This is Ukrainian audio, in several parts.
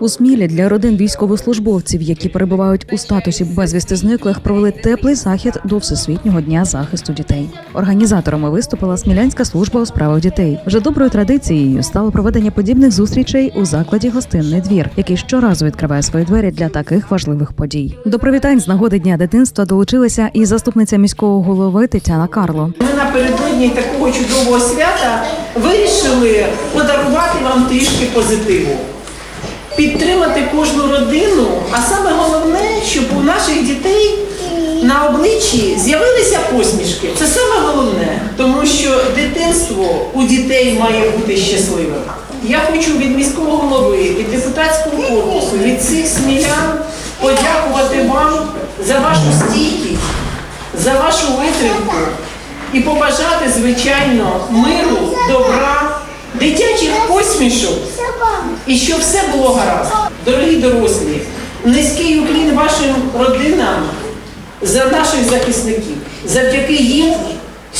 У Смілі для родин військовослужбовців, які перебувають у статусі безвісти зниклих, провели теплий захід до Всесвітнього дня захисту дітей. Організаторами виступила Смілянська служба у справах дітей. Вже доброю традицією стало проведення подібних зустрічей у закладі Гостинний двір, який щоразу відкриває свої двері для таких важливих подій. До привітань з нагоди дня дитинства долучилася і заступниця міського голови Тетяна Карло. Ми напередодні такого чудового свята вирішили подарувати вам трішки позитиву, підтримати кожну родину, а саме головне, щоб у наших дітей на обличчі з'явилися посмішки. Це саме головне, тому що дитинство у дітей має бути щасливим. Я хочу від міського голови, від депутатського корпусу, від всіх смілян подякувати вам за вашу стійкість, за вашу витримку і побажати, звичайно, миру, добра, дитячих посмішок і щоб все було гаразд. Дорогі дорослі, низький уклін вашим родинам за наших захисників. Завдяки їм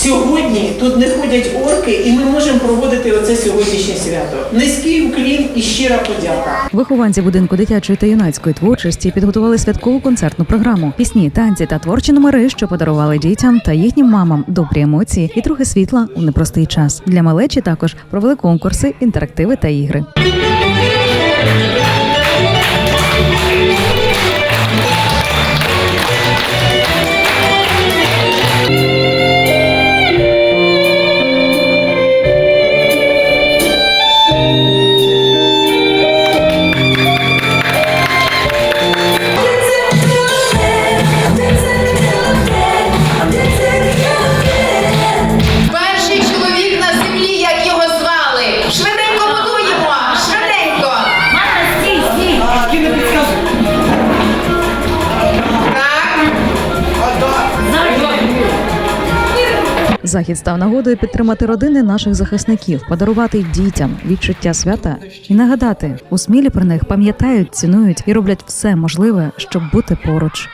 сьогодні тут не ходять орки, і ми можемо проводити оце сьогоднішнє свято. Низький уклін і щира подяка. Вихованці будинку дитячої та юнацької творчості підготували святкову концертну програму, пісні, танці та творчі номери, що подарували дітям та їхнім мамам добрі емоції і трохи світла у непростий час. Для малечі також провели конкурси, інтерактиви та ігри. Захід став нагодою підтримати родини наших захисників, подарувати дітям відчуття свята і нагадати, у смілі про них пам'ятають, цінують і роблять все можливе, щоб бути поруч.